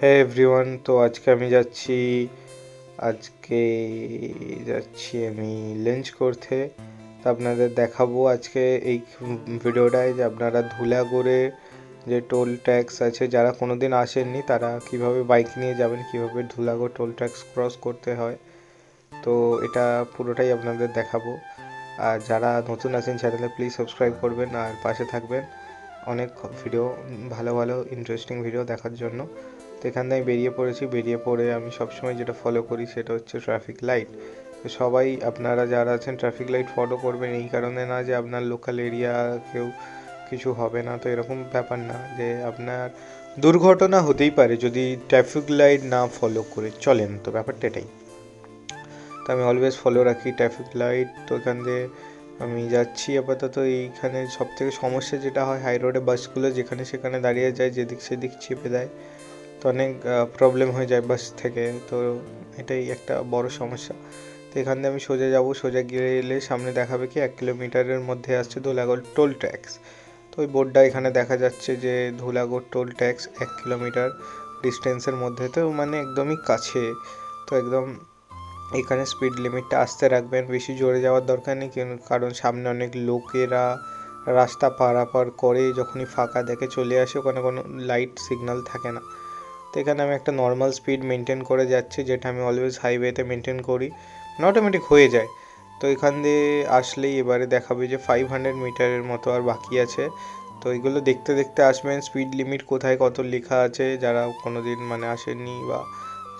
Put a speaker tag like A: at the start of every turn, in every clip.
A: হ্যাঁ এভরিওয়ান তো আজকে আমি যাচ্ছি, আজকে যাচ্ছি আমি লেঞ্চ করতে। তো আপনাদের দেখাবো আজকে এই ভিডিওটায় যে আপনারা ধুলাগড়ে যে টোল ট্যাক্স আছে, যারা কোনো দিন আসেননি, তারা কীভাবে বাইক নিয়ে যাবেন, কীভাবে ধুলাগড় টোল ট্যাক্স ক্রস করতে হয়, তো এটা পুরোটাই আপনাদের দেখাবো। আর যারা নতুন আছেন চ্যানেলে প্লিজ সাবস্ক্রাইব করবেন আর পাশে থাকবেন। অনেক ভিডিও, ভালো ভালো ইন্টারেস্টিং ভিডিও দেখার জন্য। তো এখান থেকে বেরিয়ে পড়েছি। বেরিয়ে পড়ে আমি সবসময় যেটা ফলো করি সেটা হচ্ছে ট্রাফিক লাইট তো সবাই, আপনারা যারা আছেন ট্রাফিক লাইট ফলো করবেন। এই কারণে না যে আপনার লোকাল এরিয়া কেউ কিছু হবে না। তো এরকম ব্যাপার না যে আপনার দুর্ঘটনা হতেই পারে যদি ট্রাফিক লাইট না ফলো করে। চলেন তো ব্যাপারটা এটাই। তো আমি অলওয়েজ ফলো রাখি ট্রাফিক লাইট তো এখান দিয়ে আমি যাচ্ছি আপাতত। এইখানে সব থেকে সমস্যা যেটা হয় হাই রোডে বাসগুলো যেখানে সেখানে দাঁড়িয়ে যায়, যেদিক সেদিক চেপে দেয়। তো অনেক প্রবলেম হয়ে যায় বাস থেকে। তো এটাই একটা বড় সমস্যা। তো এখান দিয়ে আমি সোজা যাব। সোজা গিয়ে এলে সামনে দেখাবে কি এক কিলোমিটারের মধ্যে আসছে ধুলাগড় টোল ট্যাক্স তো ওই বোর্ডটা এখানে দেখা যাচ্ছে যে ধুলাগড় টোল ট্যাক্স এক কিলোমিটার ডিস্টেন্সের মধ্যে। তো মানে একদমই কাছে। তো একদম এখানে স্পিড লিমিটটা আস্তে রাখবেন। বেশি জোরে যাওয়ার দরকার নেই। কারণ সামনে অনেক লোকেরা রাস্তা পারাপার করে। যখনই ফাঁকা দেখে চলে আসে, ওখানে কোনো লাইট সিগন্যাল থাকে না। তো এখানে আমি একটা নর্মাল স্পিড মেনটেন করে যাচ্ছি, যেটা আমি অলওয়েজ হাইওয়েতে মেনটেন করি। অটোমেটিক হয়ে যায়। তো এখান দিয়ে আসলেই এবারে দেখাবে যে ফাইভ হান্ড্রেড মিটারের মতো আর বাকি আছে। তো এগুলো দেখতে দেখতে আসবেন স্পিড লিমিট কোথায় কত লেখা আছে, যারা কোনো দিন মানে আসেননি বা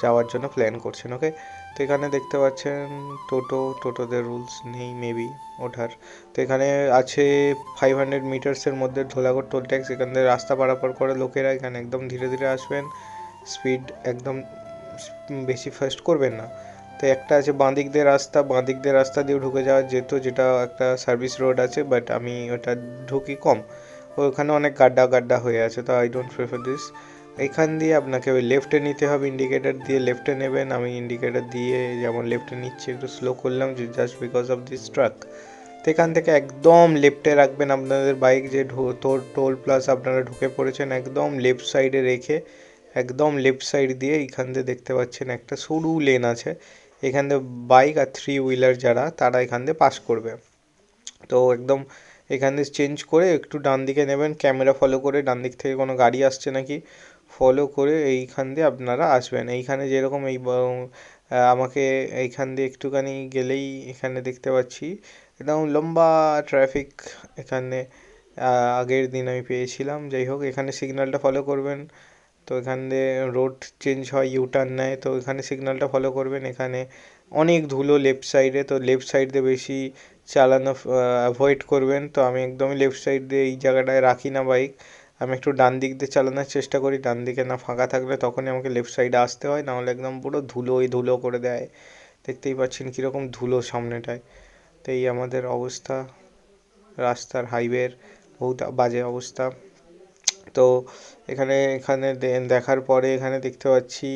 A: যাওয়ার জন্য প্ল্যান করছেন ওকে তো এখানে দেখতে পাচ্ছেন টোটো, টোটোদের রুলস নেই মেবি ওঠার। তো এখানে আছে ফাইভ হান্ড্রেড মিটার্সের মধ্যে ধোলাগড় টোল ট্যাক্স এখান থেকে রাস্তা পারাপার করে লোকেরা এখানে একদম ধীরে ধীরে আসবেন। স্পিড একদম বেশি ফাস্ট করবেন না। তো একটা আছে বাঁদিক দিয়ে রাস্তা বাঁদিক দিয়ে রাস্তা দিয়ে ঢুকে যাওয়া যেত, যেটা একটা সার্ভিস রোড আছে বাট আমি ওটা ঢুকি কম। ওখানে অনেক গাড্ডা গাড্ডা হয়ে আছে, তো আই ডোন্ট প্রেফার দিস এখান দিয়ে আপনাকে ওই লেফটে নিতে হবে ইন্ডিকেটার দিয়ে লেফটে নেবেন। আমি ইন্ডিকেটার দিয়ে যেমন লেফটে নিচ্ছি, একটু স্লো করলাম, যে just because of this truck তো এখান থেকে একদম লেফটে রাখবেন আপনাদের বাইক যে টোল প্লাস আপনারা ঢুকে পড়েছেন, একদম লেফট সাইডে রেখে একদম লেফট সাইড দিয়ে এইখান দিয়ে দেখতে পাচ্ছেন একটা সরু লেন আছে। এখান দিয়ে বাইক আর থ্রি হুইলার যারা, তারা এখান দিয়ে পাস করবে। তো একদম এখান দিয়ে চেঞ্জ করে একটু ডান দিকে নেবেন ক্যামেরা ফলো করে ডান দিক থেকে কোনো গাড়ি আসছে নাকি ফলো করে এইখান দিয়ে আপনারা আসবেন। এইখানে যেরকম এই আমাকে এইখান দিয়ে একটুখানি গেলেই এখানে দেখতে পাচ্ছি একদম লম্বা ট্রাফিক এখানে আগের দিন আমি পেয়েছিলাম। যাই হোক, এখানে সিগন্যালটা ফলো করবেন। তো এখান দিয়ে রোড চেঞ্জ হয় ইউ টার্ন নেয়, তো এখানে সিগন্যালটা ফলো করবেন এখানে। অনেক ধুলো লেফট সাইডে তো লেফট সাইড দিয়ে বেশি চালানো অ্যাভয়েড করবেন। তো আমি একদমই লেফট সাইড দিয়ে এই জায়গাটায় রাখি না বাইক আমি একটু ডান দিক দিয়ে চালানোর চেষ্টা করি। ডান দিকে না ফাঁকা থাকলে তখনই আমাকে লেফট সাইডে আসতে হয়, নাহলে একদম পুরো ধুলোই ধুলো করে দেয়। দেখতেই পাচ্ছেন কীরকম ধুলো সামনেটায়। তো এই আমাদের অবস্থা, রাস্তার হাইওয়ের বহুত বাজে অবস্থা। তো এখানে এখানে দেখার পরে এখানে দেখতে পাচ্ছি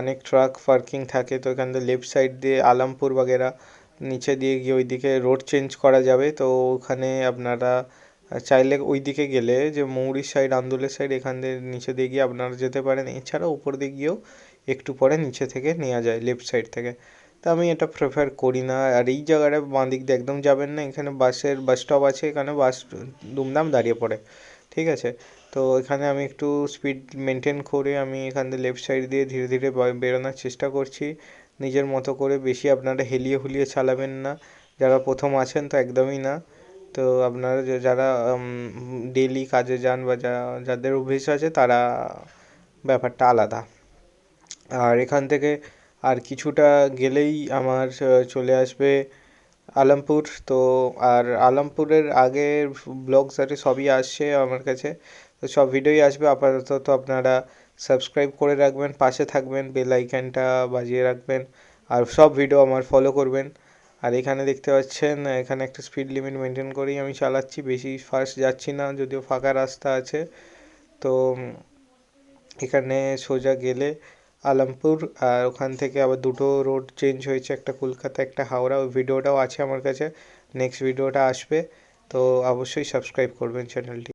A: অনেক ট্রাক পার্কিং থাকে। তো এখান থেকে লেফট সাইড দিয়ে আলামপুর বাগেরা, নিচে দিয়ে গিয়ে ওইদিকে রোড চেঞ্জ করা যাবে। তো ওখানে আপনারা চাইলে ওই দিকে গেলে যে মৌরির সাইড, আন্দুলের সাইড, এখান দিয়ে নিচে দিয়ে গিয়ে আপনারা যেতে পারেন। এছাড়াও উপর দিয়ে গিয়েও একটু পরে নিচে থেকে নেওয়া যায়, লেফট সাইড থেকে। তা আমি এটা প্রেফার করি না। আর এই জায়গাটা বাঁ দিক দিয়ে একদম যাবেন না। এখানে বাসের, বাস স্টপ আছে। এখানে বাস দুমদাম দাঁড়িয়ে পড়ে। ঠিক আছে? তো এখানে আমি একটু স্পিড মেনটেন করে আমি এখান দিয়ে লেফট সাইড দিয়ে ধীরে ধীরে বেরোনোর চেষ্টা করছি। নিজের মতো করে বেশি আপনারা হেলিয়ে হুলিয়ে চালাবেন না। যারা প্রথম আছেন তো একদমই না। তো আপনারা যারা ডেলি কাজে যান বা যা, যাদের অভ্যেস আছে তারা ব্যাপারটা আলাদা। আর এখান থেকে আর কিছুটা গেলেই আমার চলে আসবে আলামপুর, তো আর আলমপুরের আগের ব্লগস আছে সবই আসছে আমার কাছে। তো সব ভিডিওই আসবে, আপাতত তো আপনারা সাবস্ক্রাইব করে রাখবেন, পাশে থাকবেন বেল আইকনটা বাজিয়ে রাখবেন, আর সব ভিডিও আমার ফলো করবেন। আর এখানে দেখতে পাচ্ছেন, এখানে একটা স্পিড লিমিট মেনটেন করেই আমি চালাচ্ছি, বেশি ফাস্ট যাচ্ছি না, যদিও ফাঁকা রাস্তা আছে। তো এখানে সোজা গেলে আলামপুর, আর ওখান থেকে আবার দুটো রোড চেঞ্জ হয়েছে, একটা কলকাতা, একটা হাওড়া। ওই ভিডিওটাও আছে আমার কাছে। নেক্সট ভিডিওটা আসবে। তো অবশ্যই সাবস্ক্রাইব করবেন চ্যানেলটি